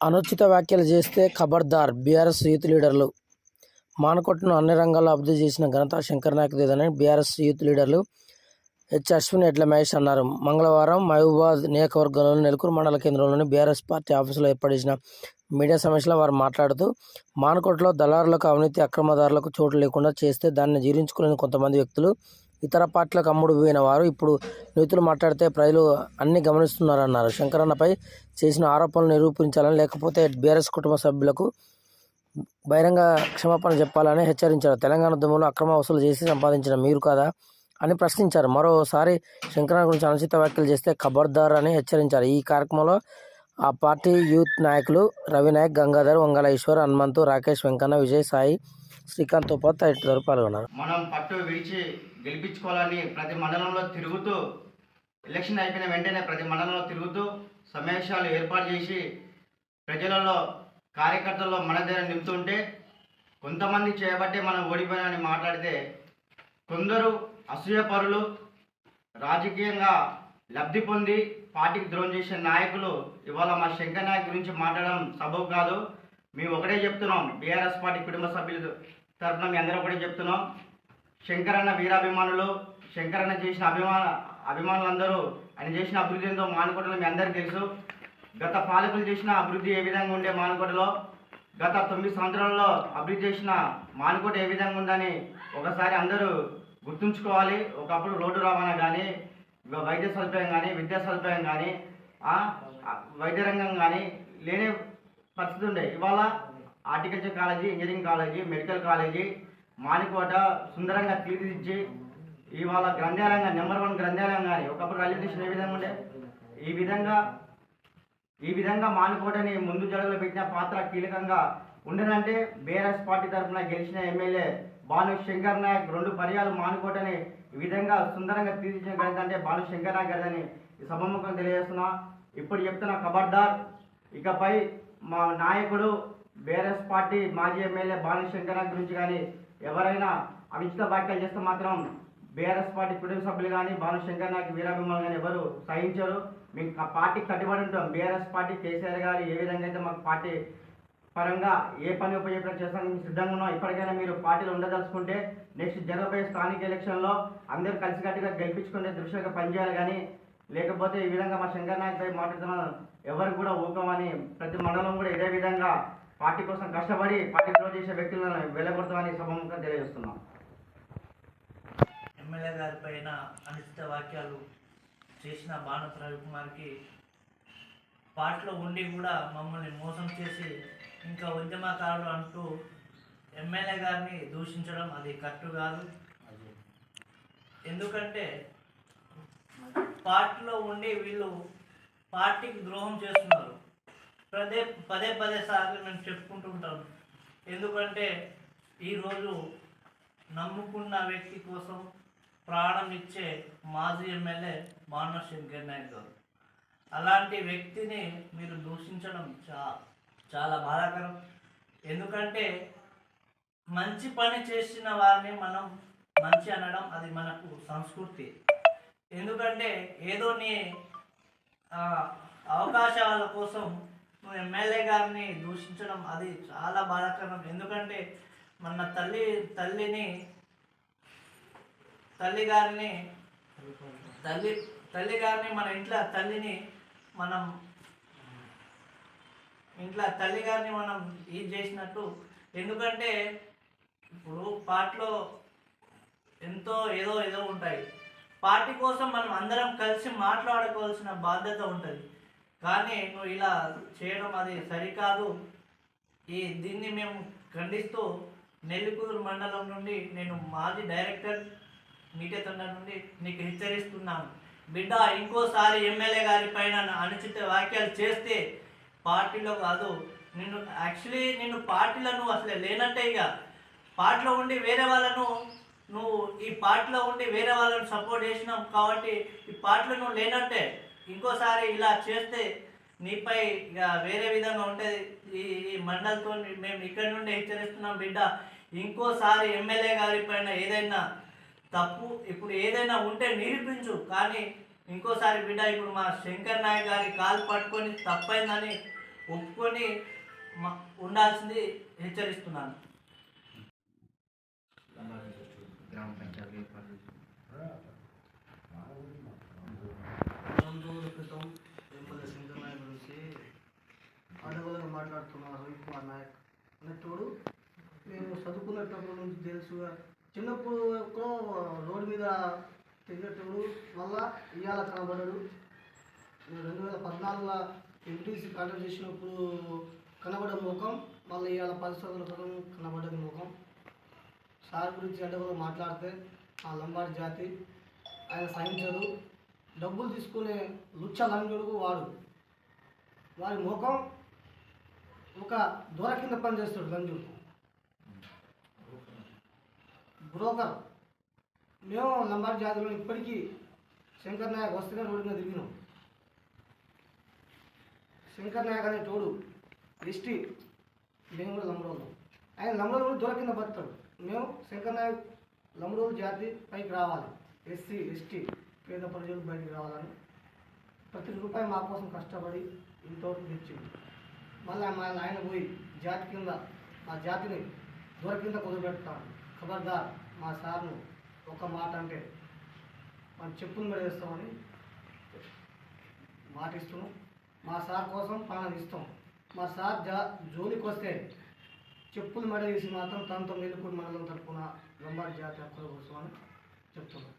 అనుచిత వ్యాఖ్యలు చేస్తే ఖబర్దార్ బీఆర్ఎస్ యూత్ లీడర్లు. మానకొట్టును అన్ని రంగాల్లో అభివృద్ధి చేసిన ఘనత శంకర్ నాయకుదేదని బీఆర్ఎస్ యూత్ లీడర్లు హెచ్ అశ్విన్ ఎడ్ల మహేష్ అన్నారు. మంగళవారం మహబూబాద్ నియోజకవర్గంలోని నెలకూరు మండల కేంద్రంలోని బీఆర్ఎస్ పార్టీ ఆఫీసులో ఏర్పాటు మీడియా సమావేశంలో వారు మాట్లాడుతూ మానకొట్టులో దళారులకు అవినీతి అక్రమదారులకు చోటు లేకుండా చేస్తే దాన్ని జీర్ణించుకునే కొంతమంది వ్యక్తులు ఇతర పార్టీలకు అమ్ముడు పోయిన వారు ఇప్పుడు నీతులు మాట్లాడితే ప్రజలు అన్ని గమనిస్తున్నారన్నారు. శంకరన్నపై చేసిన ఆరోపణలు నిరూపించాలని లేకపోతే బీఆర్ఎస్ కుటుంబ సభ్యులకు బహిరంగ క్షమాపణ చెప్పాలని హెచ్చరించారు. తెలంగాణ ఉద్యమంలో అక్రమ వసూలు చేసి సంపాదించిన మీరు కాదా అని ప్రశ్నించారు. మరోసారి శంకరన్న గురించి అనుచిత వ్యాఖ్యలు చేస్తే ఖబర్దార్ అని హెచ్చరించారు. ఈ కార్యక్రమంలో ఆ పార్టీ యూత్ నాయకులు రవినాయక్ గంగాధర్ వంగల ఈశ్వర్ హనుమంతు రాకేష్ వెంకన్న విజయ్ సాయి శ్రీకాంత్ ఉపాధి తదితరులు పాల్గొన్నారు. మనం పట్టు విడిచి గెలిపించుకోవాలని ప్రతి మండలంలో తిరుగుతూ ఎలక్షన్ అయిపోయిన వెంటనే ప్రతి మండలంలో తిరుగుతూ సమావేశాలు ఏర్పాటు చేసి ప్రజలలో కార్యకర్తల్లో మన దగ్గర నింపుతుంటే కొంతమంది చేయబట్టే మనం ఓడిపోయామని మాట్లాడితే కొందరు అసూయపరులు రాజకీయంగా లబ్ధి పొంది పార్టీకి ద్రోహం చేసే నాయకులు ఇవాళ మా శంకర్ నాయక్ గురించి మాట్లాడడం సబబు కాదు. మేము ఒకటే చెప్తున్నాం బీఆర్ఎస్ పార్టీ కుటుంబ సభ్యులు తరఫున మీ అందరూ కూడా చెప్తున్నాం. శంకరన్న వీరాభిమానులు శంకరన్న చేసిన అభిమాన అభిమానులందరూ ఆయన చేసిన అభివృద్ధి ఎంతో మానుకోటలో మీ అందరికీ తెలుసు. గత పాలకులు చేసిన అభివృద్ధి ఏ విధంగా ఉండే మానుకోటలో గత తొమ్మిది సంవత్సరాల్లో అభివృద్ధి చేసిన మానుకోట ఏ విధంగా ఉందని ఒకసారి అందరూ గుర్తుంచుకోవాలి. ఒకప్పుడు రోడ్డు రవాణా కానీ వైద్య సదుపాయం కానీ విద్యా సదుపాయం కానీ వైద్య రంగం కానీ లేని పరిస్థితి ఉండే. ఇవాళ horticulture college engineering college medical college Manikota సుందరంగా తీర్చిదిద్ది. ఇవాళ గ్రంథాలయంగా నెంబర్ వన్ గ్రంథాలయం కానీ ఒకప్పుడు రైల్వే స్టేషన్ ఏ విధంగా ఉండే? ఈ విధంగా ఈ విధంగా మానుకోటని ముందు జడలో పెట్టిన పాత్ర కీలకంగా ఉండదంటే బీఆర్ఎస్ పార్టీ తరఫున గెలిచిన ఎమ్మెల్యే భాను శంకర్ నాయక్. రెండు పర్యాలు మానుకోటని ఈ విధంగా సుందరంగా తీర్చిన గణిత అంటే భాను శంకర్ నాయక్ గడిదని సభముఖం తెలియజేస్తున్నా. ఇప్పుడు చెప్తున్న ఖబర్దార్. ఇకపై మా నాయకుడు బీఆర్ఎస్ పార్టీ మాజీ ఎమ్మెల్యే భాను శంకర్ గురించి కానీ ఎవరైనా అనుచిత వ్యాఖ్యలు చేస్తే మాత్రం బీఆర్ఎస్ పార్టీ కుటుంబ సభ్యులు కానీ భాను శంకర్ నాయక్ వీరాభిమానులు కానీ ఎవరు సహించరు. మీకు ఆ పార్టీకి కట్టుబడి ఉంటాం. బీఆర్ఎస్ పార్టీ కేసీఆర్ గారు ఏ విధంగా అయితే మాకు పార్టీ పరంగా ఏ పని ఉపయోగం చేస్తానికి సిద్ధంగా ఉన్నాం. ఇప్పటికైనా మీరు పార్టీలో ఉండదలుచుకుంటే నెక్స్ట్ జరగబోయే స్థానిక ఎలక్షన్లో అందరూ కలిసికట్టుగా గెలిపించుకునే దృశ్యంగా పనిచేయాలి కానీ లేకపోతే ఈ విధంగా మా శంకర్ నాయక్ పై మాట్లాడుతున్న ఎవరు కూడా ఊకమని ప్రతి మండలం కూడా ఇదే విధంగా పార్టీ కోసం కష్టపడి పార్టీ చేసే వ్యక్తులను వెళ్ళగొడతామని సభముఖం తెలియజేస్తున్నాం. ఎమ్మెల్యే గారి పైన అనుచిత వాక్యాలు చేసిన భాను రవికుమార్కి పార్టీలో ఉండి కూడా మమ్మల్ని మోసం చేసి ఇంకా ఉద్యమకారులు అంటూ ఎమ్మెల్యే గారిని దూషించడం అది కట్టు కాదు. ఎందుకంటే పార్టీలో ఉండి వీళ్ళు పార్టీకి ద్రోహం చేస్తున్నారు. పదే పదే పదే సార్లు మేము చెప్పుకుంటూ ఉంటాం. ఎందుకంటే ఈరోజు నమ్ముకున్న వ్యక్తి కోసం ప్రాణం ఇచ్చే మాజీ ఎమ్మెల్యే మానవ శంకర్ నాయక్ గారు. అలాంటి వ్యక్తిని మీరు దూషించడం చా చాలా బాధాకరం. ఎందుకంటే మంచి పని చేసిన వారిని మనం మంచి అనడం అది మనకు సంస్కృతి. ఎందుకంటే ఏదో నీ ఆ, అవకాశాల కోసం నువ్వు ఎమ్మెల్యే గారిని దూషించడం అది చాలా బాధాకరం. ఎందుకంటే మన తల్లి తల్లిని తల్లి గారిని తల్లి తల్లి గారిని మన ఇంట్లో తల్లిని మనం ఇంట్లో తల్లి గారిని మనం ఇది చేసినట్టు. ఎందుకంటే ఇప్పుడు పాటలో ఎంతో ఏదో ఏదో ఉంటాయి. పార్టీ కోసం మనం అందరం కలిసి మాట్లాడుకోవాల్సిన బాధ్యత ఉంటుంది. కానీ నువ్వు ఇలా చేయడం అది సరికాదు. ఈ దీన్ని మేము ఖండిస్తూ నెల్లికూరు మండలం నుండి నేను మాజీ డైరెక్టర్ మీటే తండ నుండి నీకు హెచ్చరిస్తున్నాను. బిడ్డ ఇంకోసారి ఎమ్మెల్యే గారి పైన అనుచిత వ్యాఖ్యలు చేస్తే పార్టీలో కాదు నిన్ను యాక్చువల్లీ నిన్ను పార్టీలో నువ్వు అసలే లేనంటే ఇక పార్టీలో ఉండి వేరే వాళ్ళను నువ్వు ఈ పార్టీలో ఉండి వేరే వాళ్ళని సపోర్ట్ చేసినావు కాబట్టి ఈ పార్టీలో నువ్వు లేనంటే ఇంకోసారి ఇలా చేస్తే నీపై ఇక వేరే విధంగా ఉంటుంది ఈ ఈ మండలితో మేము ఇక్కడి నుండి హెచ్చరిస్తున్నాం బిడ్డ. ఇంకోసారి ఎమ్మెల్యే గారి పైన ఏదైనా తప్పు ఇప్పుడు ఏదైనా ఉంటే నిరూపించు. కానీ ఇంకోసారి బిడ్డ ఇప్పుడు మా శంకర్ నాయక్ గారి కాలు పట్టుకొని తప్పైందని ఒప్పుకొని మ- ఉండాల్సింది హెచ్చరిస్తున్నాను గ్రామ పంచాయతీ ఏర్పాటు చేసి రెండు రోజుల క్రితం ఎమ్మెల్యే శంకర్ నాయక్ గురించి అడవులుగా మాట్లాడుతున్న రవి కుమార్ నాయక్ తోడు మేము చదువుకునేటప్పుడు నుంచి తెలుసు చిన్నప్పుడు ఎక్కడో రోడ్డు మీద తిరిగేటప్పుడు మళ్ళా ఇవాళ కనబడడు. రెండు వేల పద్నాలుగులో ఎంపీసీ కాంటాక్ట్ చేసినప్పుడు కనబడే ముఖం మళ్ళీ ఇవాళ పరిశోధన క్రితం కనబడని ముఖం. సార్ గురించి అడవులు మాట్లాడితే ఆ లంబాడి జాతి. ఆయన సహించదు డబ్బులు తీసుకునే లుచ్చ లంజుడుకు వాడు. వారి ముఖం ఒక దూర కింద పనిచేస్తాడు లంజుడు బ్రోకర్. మేము లంబార్ జాతిలో ఇప్పటికీ శంకర్ నాయక్ వస్తేనే రోడ్డు మీద తిరిగినాం. శంకర్ నాయక్ అనే తోడు ఎస్టీ మేము కూడా లంబడోళ్ళు ఆయన లంబడోళ్ళు దూర కింద బతాడు మేము శంకర్ నాయక్ లంబడోలు జాతి పైకి రావాలి. ఎస్సీ ఎస్టీ పేద ప్రజలు బయటికి రావాలని ప్రతి రూపాయి మా కోసం కష్టపడి ఇంతవరకు తెచ్చింది మళ్ళీ మా ఆయన పోయి జాతి కింద మా జాతిని దూర కింద కుదరబెడతాను ఖబర్దార్ మా సార్ను ఒక మాట అంటే మనం చెప్పులు మీద వేస్తామని మాట ఇస్తున్నాం మా సార్ కోసం ప్రాణం ఇస్తాం. మా సార్ జా జోలికి వస్తే చెప్పులు మెడ వేసి మాత్రం తనతో మేలుకూడి మండలం తరపున లంబాడి జాతి హక్కుల కోసం అని చెప్తున్నాం.